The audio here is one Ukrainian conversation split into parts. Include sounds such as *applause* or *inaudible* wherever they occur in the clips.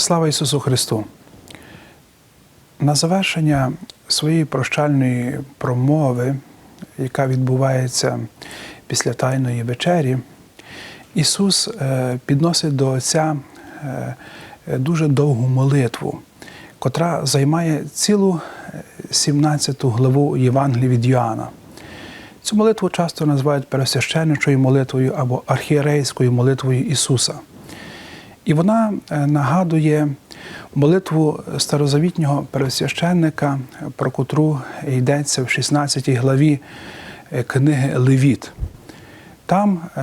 Слава Ісусу Христу! На завершення своєї прощальної промови, яка відбувається після Тайної вечері, Ісус е, підносить до Отця е, дуже довгу молитву, котра займає цілу 17 главу Євангелії від Йоанна. Цю молитву часто називають пересвященничою молитвою або архієрейською молитвою Ісуса. І вона е, нагадує молитву старозавітнього пересвященника, про котру йдеться в 16 главі е, книги Левіт. Там е,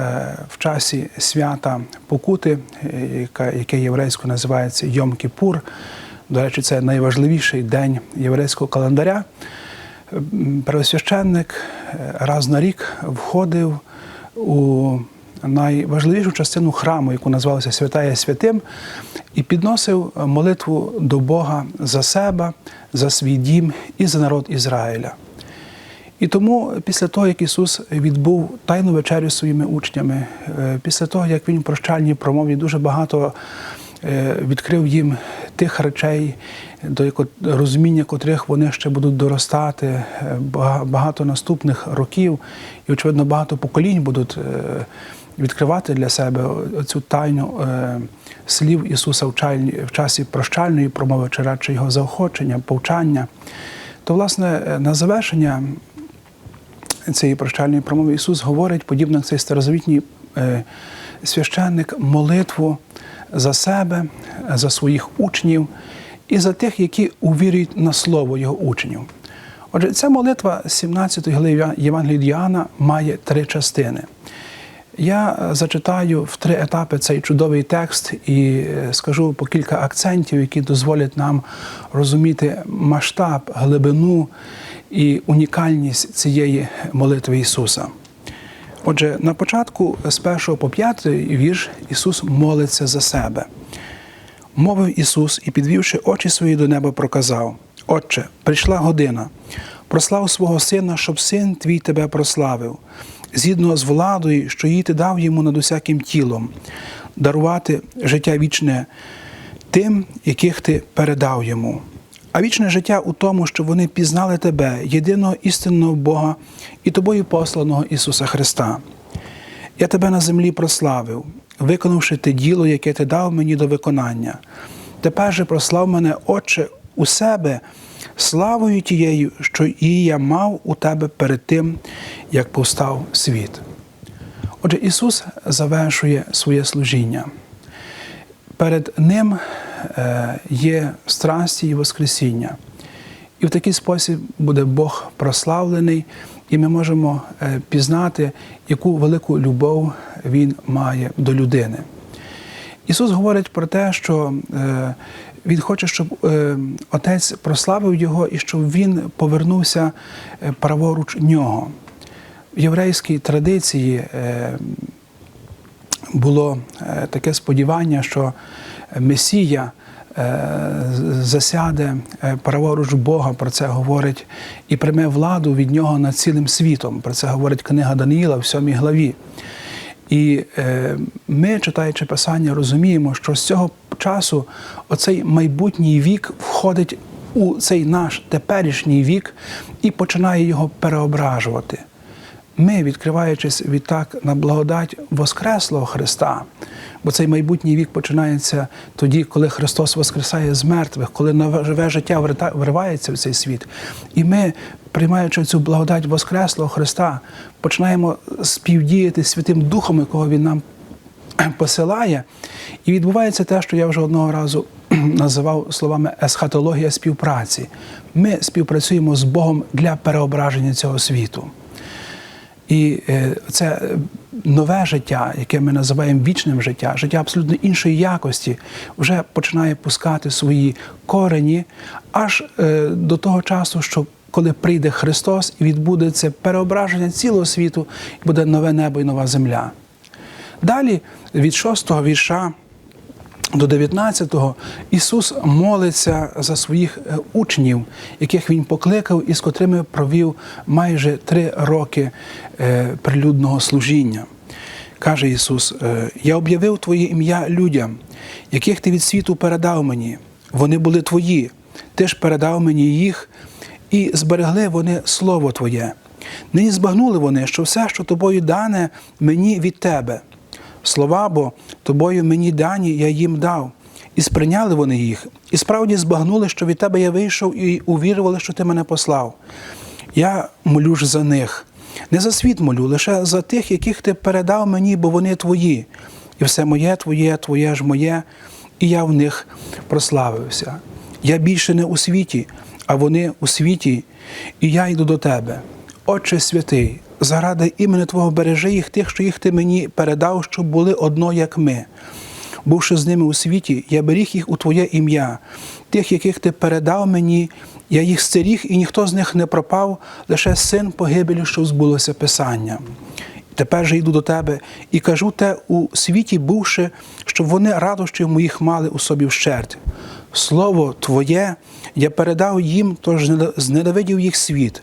в часі свята Покути, яке єврейською називається Йом-Кіпур, до речі, це найважливіший день єврейського календаря. Первосвященник раз на рік входив у найважливішу частину храму, яку називалася Святая Святим, і підносив молитву до Бога за себе, за свій дім і за народ Ізраїля. І тому, після того, як Ісус відбув тайну вечерю своїми учнями, після того, як Він в прощальній промові дуже багато відкрив їм тих речей, до розуміння котрих вони ще будуть доростати багато наступних років, і, очевидно, багато поколінь будуть відкривати для себе цю тайну слів Ісуса в часі прощальної промови, чи радше його заохочення, повчання. То, власне, на завершення цієї прощальної промови Ісус говорить, подібно як цей старозавітній священник, молитву за себе, за своїх учнів і за тих, які увірюють на слово Його учнів. Отже, ця молитва 17 глави Євангелії Діана має три частини. Я зачитаю в три етапи цей чудовий текст і скажу по кілька акцентів, які дозволять нам розуміти масштаб, глибину і унікальність цієї молитви Ісуса. Отже, на початку з першого по п'ятий вірш Ісус молиться за себе. Мовив Ісус і, підвівши очі свої до неба, проказав: Отче, прийшла година, прослав свого Сина, щоб син твій тебе прославив, згідно з владою, що їй ти дав йому над усяким тілом, дарувати життя вічне тим, яких ти передав йому. А вічне життя у тому, що вони пізнали тебе, єдиного істинного Бога і тобою посланого Ісуса Христа. Я тебе на землі прославив, виконавши те діло, яке ти дав мені до виконання. Тепер же прослав мене, Отче, у себе славою тією, що і я мав у тебе перед тим, як повстав світ. Отже, Ісус завершує своє служіння. Перед Ним є страсті і Воскресіння. І в такий спосіб буде Бог прославлений, і ми можемо пізнати, яку велику любов Він має до людини. Ісус говорить про те, що Він хоче, щоб Отець прославив Його і щоб Він повернувся праворуч нього. В єврейській традиції було таке сподівання, що Месія засяде праворуч Бога, про це говорить, і прийме владу від нього над цілим світом. Про це говорить книга Даниїла в сьомій главі. І ми, читаючи Писання, розуміємо, що з цього часу оцей майбутній вік входить у цей наш теперішній вік і починає його переображувати. Ми, відкриваючись відтак на благодать Воскреслого Христа, бо цей майбутній вік починається тоді, коли Христос воскресає з мертвих, коли нове живе життя вривається в цей світ. І ми, приймаючи цю благодать Воскреслого Христа, починаємо співдіяти Святим Духом, якого Він нам *clears throat* посилає. І відбувається те, що я вже одного разу *clears throat* називав словами есхатологія співпраці. Ми співпрацюємо з Богом для переображення цього світу. І це нове життя, яке ми називаємо вічним життя, життя абсолютно іншої якості, вже починає пускати свої корені аж до того часу, що коли прийде Христос і відбудеться переображення цілого світу, і буде нове небо і нова земля. Далі від шостого вірша. До 19-го Ісус молиться за своїх учнів, яких Він покликав і з котрими провів майже три роки прилюдного служіння. Каже Ісус: е, Я об'явив Твоє ім'я людям, яких ти від світу передав мені. Вони були Твої, Ти ж передав мені їх, і зберегли вони Слово Твоє. Нині збагнули вони, що все, що тобою дане, мені від Тебе. Слова бо тобою мені дані, я їм дав. І сприйняли вони їх, і справді збагнули, що від тебе я вийшов, і увірували, що ти мене послав. Я молю ж за них. Не за світ молю, лише за тих, яких ти передав мені, бо вони твої. І все моє твоє, твоє ж моє, і я в них прославився. Я більше не у світі, а вони у світі, і я йду до тебе. Отче святий, заради імені Твого бережи їх тих, що їх ти мені передав, щоб були одно, як ми. Бувши з ними у світі, я беріг їх у Твоє ім'я, тих, яких ти передав мені, я їх стеріг, і ніхто з них не пропав, лише син погибелі, що збулося Писання. Тепер же йду до тебе і кажу те у світі, бувши, щоб вони радощів моїх мали у собі вщерть. Слово Твоє я передав їм, тож зненавидів їх світ.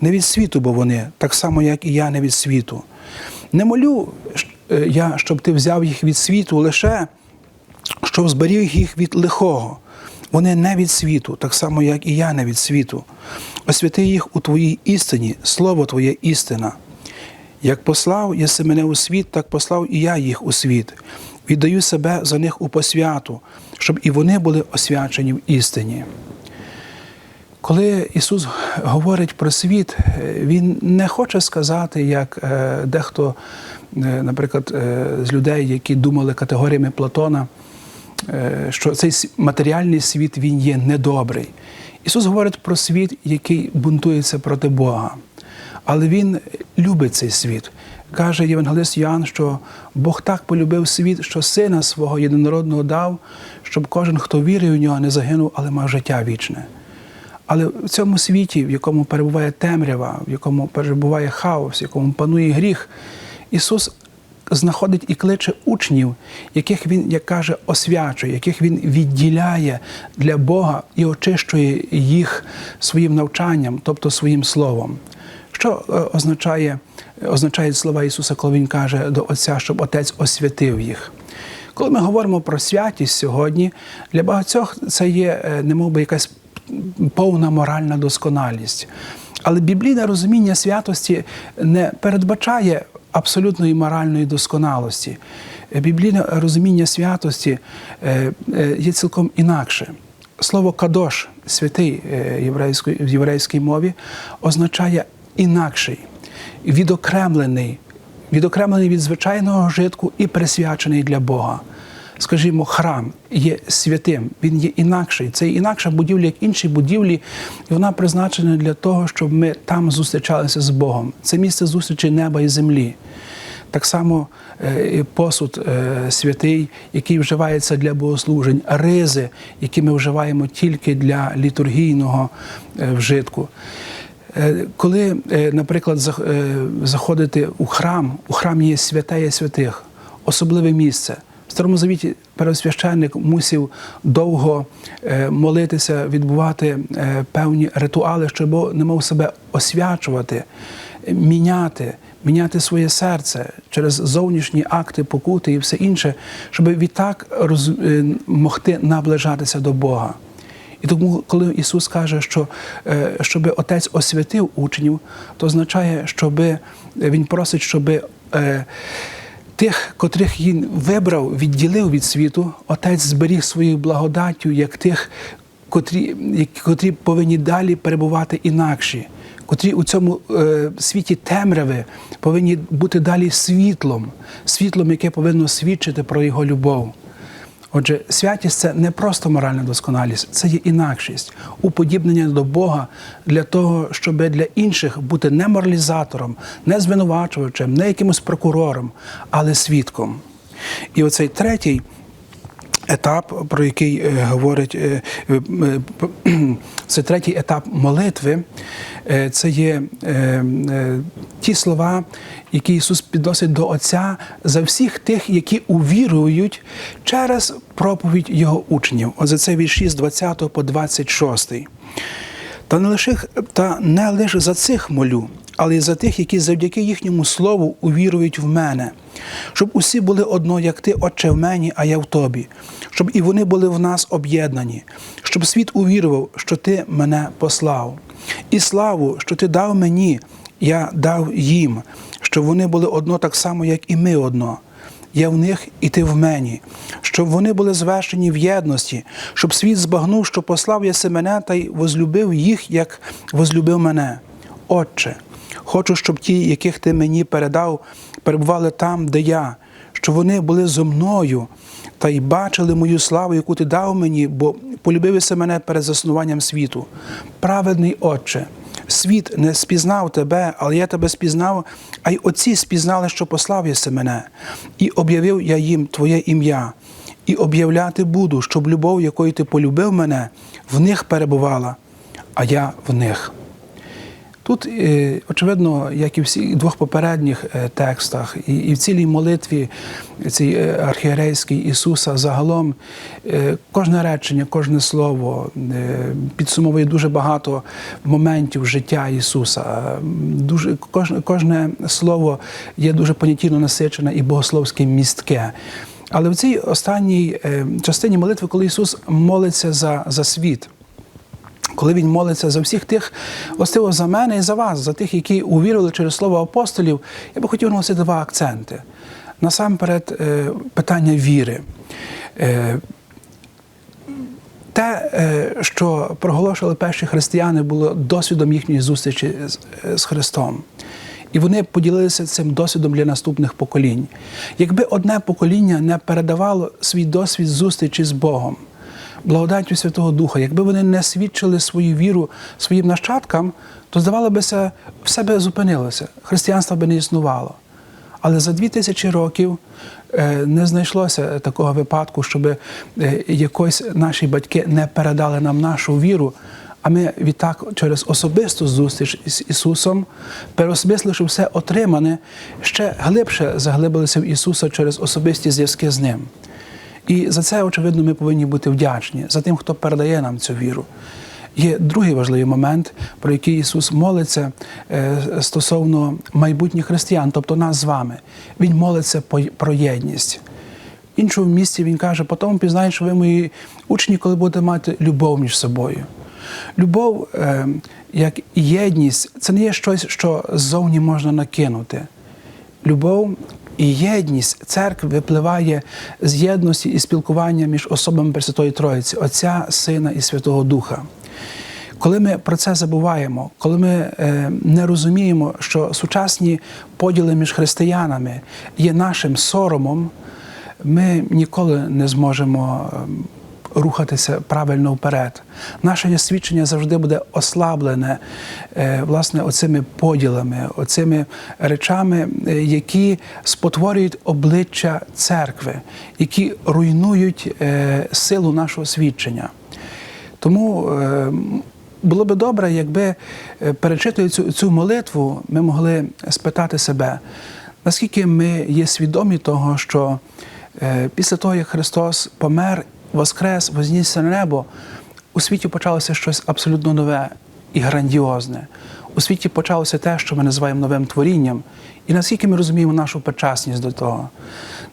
Не від світу, бо вони, так само, як і я не від світу. Не молю е, я, щоб ти взяв їх від світу, лише щоб зберіг їх від лихого. Вони не від світу, так само, як і я не від світу. Освяти їх у Твоїй істині, слово Твоє істина. Як послав єси мене у світ, так послав і я їх у світ. Віддаю себе за них у посвяту, щоб і вони були освячені в істині. Коли Ісус говорить про світ, е, Він не хоче сказати, як е, дехто, е, наприклад, з людей, які думали категоріями Платона, що цей матеріальний світ він є недобрий. Ісус говорить про світ, який бунтується проти Бога. Але Він любить цей світ. Каже Євангелист Йоанн, що Бог так полюбив світ, що сина свого єдинородного дав, щоб кожен, хто вірив у нього, не загинув, але мав життя вічне. Але в цьому світі, в якому перебуває темрява, в якому перебуває хаос, в якому панує гріх, Ісус знаходить і кличе учнів, яких Він, як каже, освячує, яких Він відділяє для Бога і очищує їх своїм навчанням, тобто своїм словом. Що е, означає, означають слова Ісуса, коли Він каже до Отця, щоб Отець освятив їх? Коли ми говоримо про святість сьогодні, для багатьох це є е, немов би якась повна моральна досконалість. Але біблійне розуміння святості не передбачає абсолютної моральної досконалості. Біблійне розуміння святості е, є цілком інакше. Слово кадош, святий в єврейській мові, означає інакший, відокремлений, відокремлений від звичайного житку і присвячений для Бога. Скажімо, храм є святим, він є інакший. Це інакша будівля, як інші будівлі, і вона призначена для того, щоб ми там зустрічалися з Богом. Це місце зустрічі неба і землі. Так само посуд святий, який вживається для богослужень, ризи, які ми вживаємо тільки для літургійного вжитку. Коли, наприклад, заходити у храм, у храм є святеє святих, особливе місце. В Старому Завіті первосвященник мусив довго молитися, відбувати певні ритуали, щоб не мав себе освячувати, міняти, міняти своє серце через зовнішні акти, покути і все інше, щоб відтак могти наближатися до Бога. І тому, коли Ісус каже, що щоб Отець освятив учнів, то означає, щоб Він просить, щоб тих, котрих він вибрав, відділив від світу, Отець зберіг своєю благодаттю, як тих, котрі, котрі повинні далі перебувати інакші, котрі у цьому е, світі темряви повинні бути далі світлом, світлом, яке повинно свідчити про його любов. Отже, святість це не просто моральна досконалість, це є інакшість, уподібнення до Бога для того, щоб для інших бути не моралізатором, не звинувачувачем, не якимось прокурором, але свідком. І оцей третій. Етап, про який е, говорить е, е, *clears throat* це третій етап молитви, це є ті слова, які Ісус підносить до Отця за всіх тих, які увірують через проповідь Його учнів. Оце це вірші з 20 по 26. Та не лише та не лише за цих молю, але й за тих, які завдяки їхньому слову увірують в мене. щоб усі були одно, як ти, Отче, в мені, а я в тобі, щоб і вони були в нас об'єднані, щоб світ увірував, що ти мене послав. І славу, що ти дав мені, я дав їм, щоб вони були одно так само, як і ми одно. Я в них і ти в мені, щоб вони були звершені в єдності, щоб світ збагнув, що послав я мене та й возлюбив їх, як возлюбив мене. Отче, хочу, щоб ті, яких ти мені передав, перебували там, де я, щоб вони були зо мною та й бачили мою славу, яку ти дав мені, бо полюбився мене перед заснуванням світу. Праведний Отче, світ не спізнав тебе, але я тебе спізнав, а й отці спізнали, що послав єси мене, і об'явив я їм Твоє ім'я. І об'являти буду, щоб любов, якою ти полюбив мене, в них перебувала, а я в них. Тут, е, очевидно, як і в двох попередніх е, текстах, і і в цілій молитві цій е, архієрейській Ісуса загалом кожне речення, кожне слово підсумовує дуже багато моментів життя Ісуса. Дуже, кожне, кожне слово є дуже понятійно насичене і богословське містке. Але в цій останній частині молитви, коли Ісус молиться за, за світ коли він молиться за всіх тих, властиво за мене і за вас, за тих, які увірили через слово апостолів, я би хотів носити два акценти. Насамперед, е, питання віри. Е, Те, е, що проголошували перші християни, було досвідом їхньої зустрічі з Христом. І вони поділилися цим досвідом для наступних поколінь. Якби одне покоління не передавало свій досвід зустрічі з Богом, благодаттю Святого Духа, якби вони не свідчили свою віру своїм нащадкам, то здавалося все би зупинилося, християнство би не існувало. Але за дві тисячі років е, не знайшлося такого випадку, щоб е, якось наші батьки не передали нам нашу віру. А ми відтак через особисту зустріч з Ісусом, переосмисливши все отримане, ще глибше заглибилися в Ісуса через особисті зв'язки з Ним. І за це, очевидно, ми повинні бути вдячні за тим, хто передає нам цю віру. Є другий важливий момент, про який Ісус молиться е, стосовно майбутніх християн, тобто нас з вами. Він молиться про єдність. В іншому місці він каже, потім пізнають, що ви мої учні, коли будете мати любов між собою. Любов, е, як єдність, це не є щось, що ззовні можна накинути. Любов і єдність церкви випливає з єдності і спілкування між особами Пресвятої Троїці, Отця, Сина і Святого Духа. Коли ми про це забуваємо, коли ми е, не розуміємо, що сучасні поділи між християнами є нашим соромом, ми ніколи не зможемо ем, рухатися правильно вперед. Наше свідчення завжди буде ослаблене е, власне оцими поділами, оцими речами, е, які спотворюють обличчя церкви, які руйнують е, силу нашого свідчення. Тому було би добре, якби перечитуючи цю, цю молитву, ми могли спитати себе, наскільки ми є свідомі того, що після того, як Христос помер, воскрес, вознісся на небо, у світі почалося щось абсолютно нове і грандіозне. У світі почалося те, що ми називаємо новим творінням, і наскільки ми розуміємо нашу причасність до того,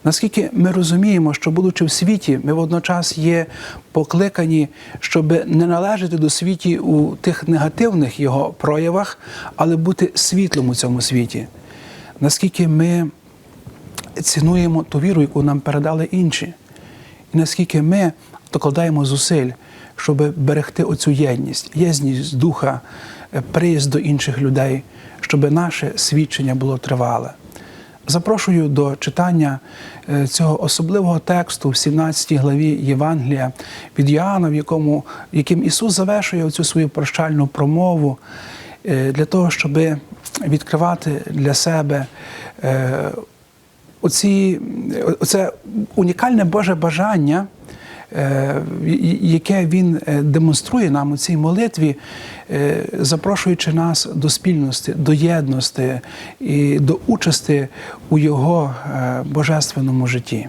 наскільки ми розуміємо, що, будучи в світі, ми водночас є покликані, щоб не належати до світі у тих негативних його проявах, але бути світлом у цьому світі. Наскільки ми цінуємо ту віру, яку нам передали інші, і наскільки ми докладаємо зусиль, щоб берегти оцю єдність, єдність духа, е, приїзд до інших людей, щоб наше свідчення було тривале. Запрошую до читання е, цього особливого тексту в 17 главі Євангелія від Йоанна, в якому, яким Ісус завершує цю свою прощальну промову е, для того, щоб відкривати для себе оці, оце унікальне Боже бажання, е, яке він е, демонструє нам у цій молитві, е, запрошуючи нас до спільності, до єдності і до участі у його божественному житті.